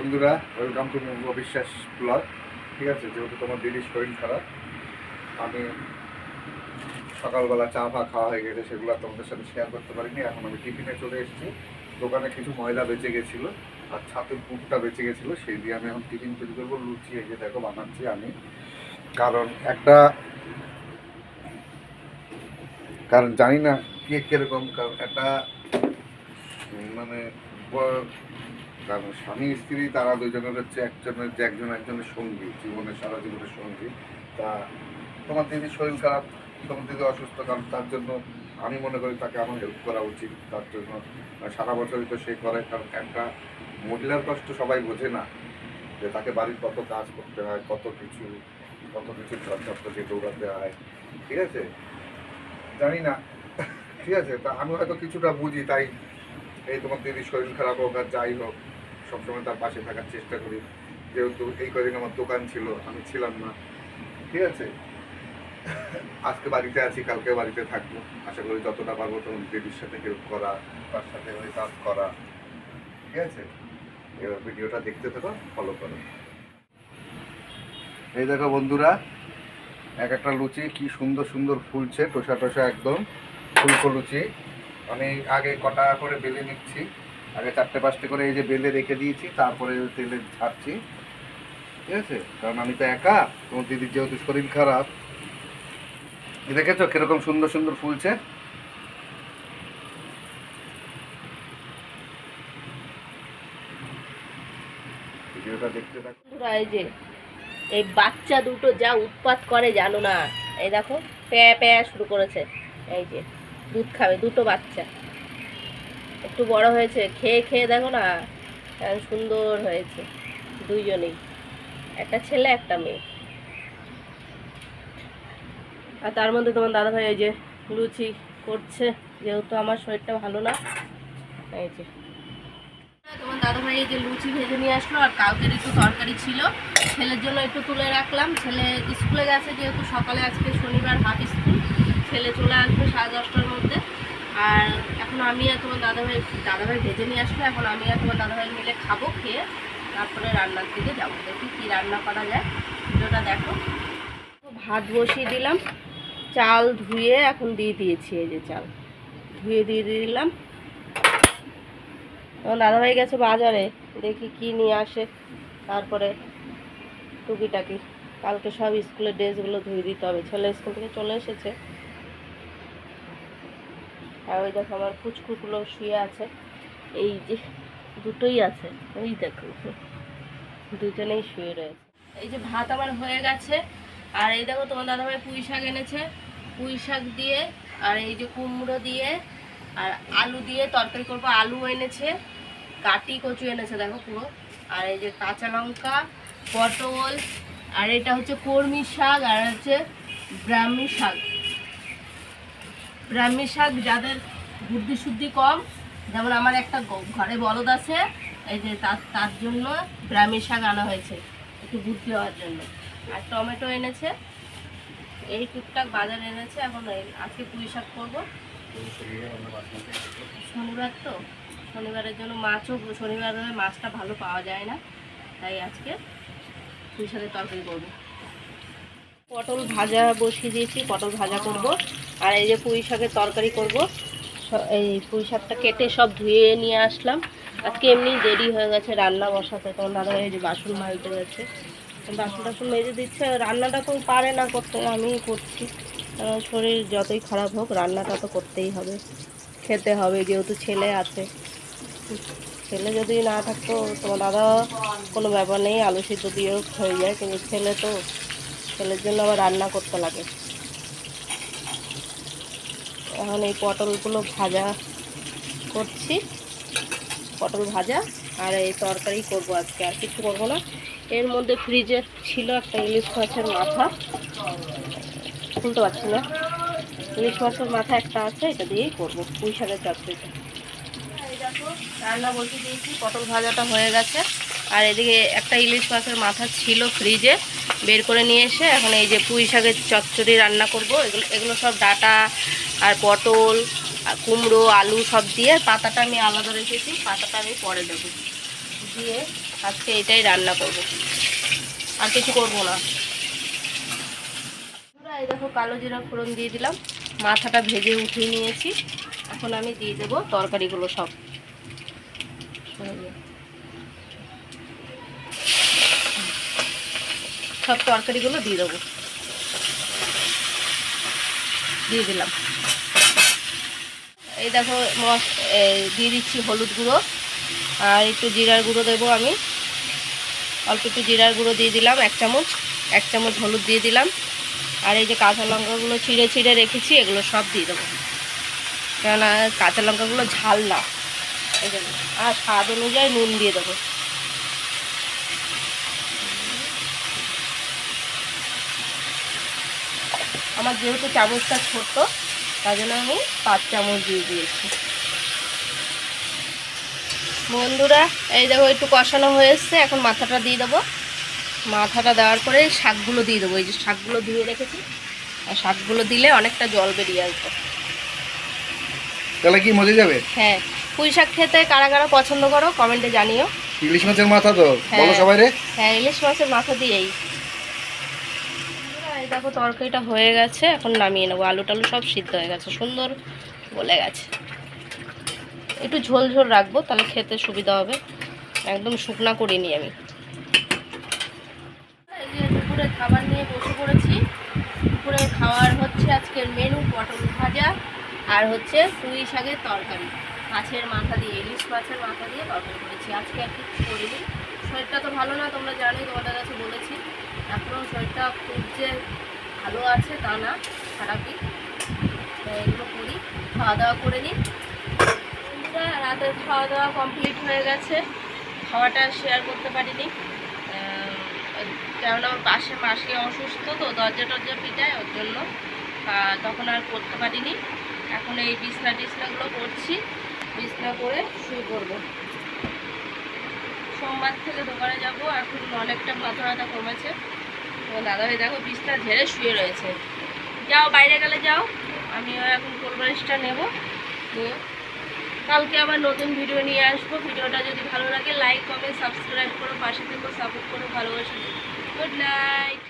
বন্ধুরা welcome to অবিশ্বাস blog ঠিক আছে, যেহেতু তোমার দিদির শরীর খারাপ, আমি সকালবেলা চা ফা খাওয়া হয়ে গেছে, সেগুলো তোমাদের সাথে শেয়ার করতে পারিনি। এখন আমি টিফিনে চলে এসেছি। দোকানে কিছু ময়দা বেঁচে গেছিল, আর ছাতুর পুরটা বেঁচে গেছিল, সেই দিয়ে আমি এখন টিফিন তৈরি করব। লুচি, এই যে দেখো, বানাচ্ছি আমি। কারণ একটা, কারণ জানি না কে কীরকম, কারণ একটা মানে কারণ স্বামী, স্ত্রী, তারা দুজনের হচ্ছে একজনের যে একজন একজনের সঙ্গী, জীবনের, সারা জীবনের সঙ্গী। তা তোমার দিদির শরীর খারাপ, তোমার দিদি অসুস্থ, কারণ তার জন্য আমি মনে করি তাকে আমার হেল্প করা উচিত। তার জন্য সারা বছরই তো সে করে, কারণ একটা মহিলার কষ্ট সবাই বোঝে না, যে তাকে বাড়ির কত কাজ করতে হয়, কত কিছু কত কিছু ঝড়ঝাপটাকে দৌড়াতে হয়। ঠিক আছে? জানি না। ঠিক আছে? তা আমি হয়তো কিছুটা বুঝি, তাই এই তোমার দিদির শরীর খারাপ হোক আর যাই হোক। সবসময় তার পাশে থাকার চেষ্টা করি। যেহেতু এই কদিন আমার দোকান ছিল, আমি ছিলাম না। ঠিক আছে? আজকে বাড়িতে আছি, কালকে বাড়িতে থাকব। আশা করি যতটা পারব তোমার দিদির সাথে হেল্প করা, তার সাথে ওই কাজ করা। ঠিক আছে? এবার ভিডিওটা দেখতে থাকো ফলো করো। এই দেখো বন্ধুরা, এক একটা লুচি কি সুন্দর সুন্দর ফুলছে, টোসা টোসা একদম, ফুলকো লুচি। আমি আগে কটা করে বেলে নিচ্ছি। আগে চারটে পাঁচটে করে এই যে বেলে রেখে দিয়েছি, তারপরে তেলে ছাড়ছি ঠিক আছে? কারণ আমি তো একা, তোমার দিদির যেহেতু শরীর খারাপ। দেখেছ কীরকম সুন্দর সুন্দর ফুলছে? ভিডিওটা দেখতে থাকো। এই যে, এই বাচ্চা দুটো যা উৎপাত করে জানো না? এই দেখো, প্যা প্যা শুরু করেছে। এই যে, দুধ খাবে, দুটো বাচ্চা। একটু বড় হয়েছে, খেয়ে খেয়ে দেখো না সুন্দর হয়েছে। দুইজনেই, একটা ছেলে, একটা মেয়ে। আর তার মধ্যে তোমার দাদাভাই এই যে লুচি করছে, যেহেতু আমার শরীরটা ভালো না, এই যে। তোমার দাদাভাই এই যে লুচি ভেজে নিয়ে আসলো, আর কালকের একটু তরকারি ছিল। ছেলের জন্য একটু তুলে রাখলাম। ছেলে স্কুলে গেছে, যেহেতু সকালে আজকে শনিবার হাফ স্কুল, ছেলে চলে আসবে সাড়ে দশটার মধ্যে। আর এখন আমি আর তোমার দাদাভাই দাদাভাই ভেজে নিয়ে আসলো। এখন আমি আর তোমার দাদাভাই মিলে খাব, খেয়ে তারপরে রান্নার দিকে যাব। দেখি কী রান্না করা যায়। ভিডিওটা দেখো। ভাত বসিয়ে দিলাম। চাল ধুয়ে এখন দিয়ে দিয়েছি, এই যে চাল। ধুয়ে দিয়ে দিলাম। তখন দাদাভাই গেছে বাজারে। দেখি কি নিয়ে আসে। তারপরে টুকিটাকি। কালকে সব স্কুলের ড্রেসগুলো ধুয়ে দিতে হবে। ছেলে স্কুল থেকে চলে এসেছে। আর ওই দেখো আমার ফুচকুগুলো শুয়ে আছে। এই যে দুটোই আছে। ওই দেখো, দুজনেই শুয়ে রয়েছে। এই যে ভাত আমার হয়ে গেছে। আর এই দেখো তোমার দাদাভাই পুঁই শাক এনেছে। পুঁই শাক দিয়ে আর এই যে কুমড়ো দিয়ে আর আলু দিয়ে তরকারি করব। আলু এনেছে। কাটি কচু এনেছে, দেখো পুরো। আর এই যে কাঁচা লঙ্কা, পটল, আর এটা হচ্ছে কর্মী শাক, আর হচ্ছে ব্রাহ্মী শাক। ব্রাহ্মী শাক যাদের বুদ্ধি শুদ্ধি কম, যেমন আমার একটা ঘরে বলদ আছে, এই যে তার তার জন্য ব্রাহ্মী শাক আনা হয়েছে, একটু বুদ্ধি হওয়ার জন্য। আর টমেটো এনেছে, এই টুকটাক বাজার এনেছে, এখন আজকে পুঁই শাক করব। শনিবার তো, শনিবারের জন্য মাছও, শনিবার মাছটা ভালো পাওয়া যায় না, তাই আজকে পুঁই শাকের তরকারি করব। পটল ভাজা বসিয়ে দিয়েছি, পটল ভাজা করব। আর এই যে পুঁই শাকের তরকারি করব। এই পুঁই শাকটা কেটে সব ধুয়ে নিয়ে আসলাম। আজকে এমনি দেরি হয়ে গেছে রান্না বসাতে। তখন দাদা এই যে বাসন মালতে গেছে। বাসন টাসন মেজে দিচ্ছে। রান্নাটা তো পারে না করতে আমি করছি। শরীর যতই খারাপ হোক, রান্নাটা তো করতেই হবে। খেতে হবে, যেহেতু ছেলে আছে। ছেলে যদি না থাকতো, তোমার দাদা কোনো ব্যাপার নেই, আলু সিদ্ধ দিয়েও হয়ে যায়। কিন্তু ছেলে তো, ছেলের জন্য আবার রান্না করতে লাগে। এখন এই পটলগুলো ভাজা করছি। পটল ভাজা আর এই তরকারি করব আজকে, আর কিছু করব না। এর মধ্যে ফ্রিজে ছিল একটা ইলিশ মাছের মাথা। খুলতে পারছি না। ইলিশ মাছের মাথা একটা আছে, এটা দিয়েই করব। পুঁই শাকের চচ্চড়িটা রান্না বসিয়ে দিয়েছি, পটল ভাজাটা হয়ে গেছে। আর এদিকে একটা ইলিশ মাছের মাথা ছিল ফ্রিজে বের করে নিয়ে এসে এখন এই যে পুঁই শাকের চচ্চড়ি রান্না করব। এগুলো এগুলো সব ডাটা আর পটল, আর কুমড়ো, আলু সব দিয়ে পাতাটা আমি আলাদা রেখেছি, পাতাটা আমি পরে দেবো। দিয়ে আজকে এটাই রান্না করব। আর কিছু করব না। এই দেখো কালো জিরা ফোড়ন দিয়ে দিলাম। মাথাটা ভেজে উঠিয়ে নিয়েছি। এখন আমি দিয়ে দেবো তরকারিগুলো সব। সব তরকারিগুলো দিয়ে দেবো। দিয়ে দিলাম। এই দেখো মশ দিয়ে দিচ্ছি হলুদ গুঁড়ো। আর একটু জিরার গুঁড়ো দেবো আমি। অল্প একটু জিরার গুঁড়ো দিয়ে দিলাম, এক চামচ। এক চামচ হলুদ দিয়ে দিলাম। আর এই যে কাঁচা লঙ্কাগুলো ছিঁড়ে ছিঁড়ে রেখেছি, এগুলো সব দিয়ে দেবো। কেননা কাঁচা লঙ্কাগুলো ঝাল না। এই জন্য আর স্বাদ অনুযায়ী নুন দিয়ে দেবো। আমার যেহেতু চামচটা ছোট্ট তার জন্য আমি পাঁচ চামচ দিয়ে দিয়েছি। বন্ধুরা এই দেখো একটু কষানো হয়ে এসছে এখন মাথাটা দিয়ে দেবো। মাথাটা দেওয়ার পরে শাকগুলো দিয়ে দেবো। এই যে শাকগুলো ধুয়ে রেখেছি আর শাকগুলো দিলে অনেকটা জল বেরিয়ে আসবে। তাহলে কি মজে যাবে? হ্যাঁ পুঁই শাক খেতে কারা কারা পছন্দ করো কমেন্টে জানিও। ইলিশ মাছের মাথা তো হ্যাঁ। বলো সবাই রে। হ্যাঁ ইলিশ মাছের মাথা দিয়েই। দেখো তরকারিটা হয়ে গেছে, এখন নামিয়ে নেব। আলু টালু সব সিদ্ধ হয়ে গেছে, সুন্দর গলে গেছে। একটু ঝোল ঝোল রাখব, তাহলে খেতে সুবিধা হবে। একদম শুকনা করিনি আমি। দুপুরে খাবার নিয়ে বসে পড়েছি। দুপুরে খাওয়ার হচ্ছে আজকের মেনু, পটল ভাজা আর হচ্ছে পুঁই শাকের তরকারি। মাছের মাথা দিয়ে, ইলিশ মাছের মাথা দিয়ে তরকারি করেছি। আজকে আর করিনি। শরীরটা তো ভালো না, তোমরা জানোই, তোমাদের কাছে বলেছি। এখনও শরীরটা খুব যে ভালো আছে তা না, খারাপই। এগুলো করি খাওয়া দাওয়া করে নিই। রাতের খাওয়া দাওয়া কমপ্লিট হয়ে গেছে। খাওয়াটা শেয়ার করতে পারিনি। কেননা আমার পাশে মাসি অসুস্থ, তো দরজা টরজা পিটায় ওর জন্য। তখন আর করতে পারিনি। এখন এই বিছনা টিছনাগুলো করছি, বিছনা করে শুয়ে পড়ব। সোমবার থেকে দোকানে যাব, এখন অনেকটা মাথা ব্যথা কমেছে। তো দাদাভাই দেখো বিছনা ঝেড়ে শুয়ে রয়েছে। যাও, বাইরে গেলে যাও। আমিও এখন কোলবারিশটা নেব। নিয়ে কালকে আবার নতুন ভিডিও নিয়ে আসব। ভিডিওটা যদি ভালো লাগে লাইক কমেন্ট সাবস্ক্রাইব করো, পাশে থেকে সাপোর্ট করো, ভালোবাসা গুড নাইট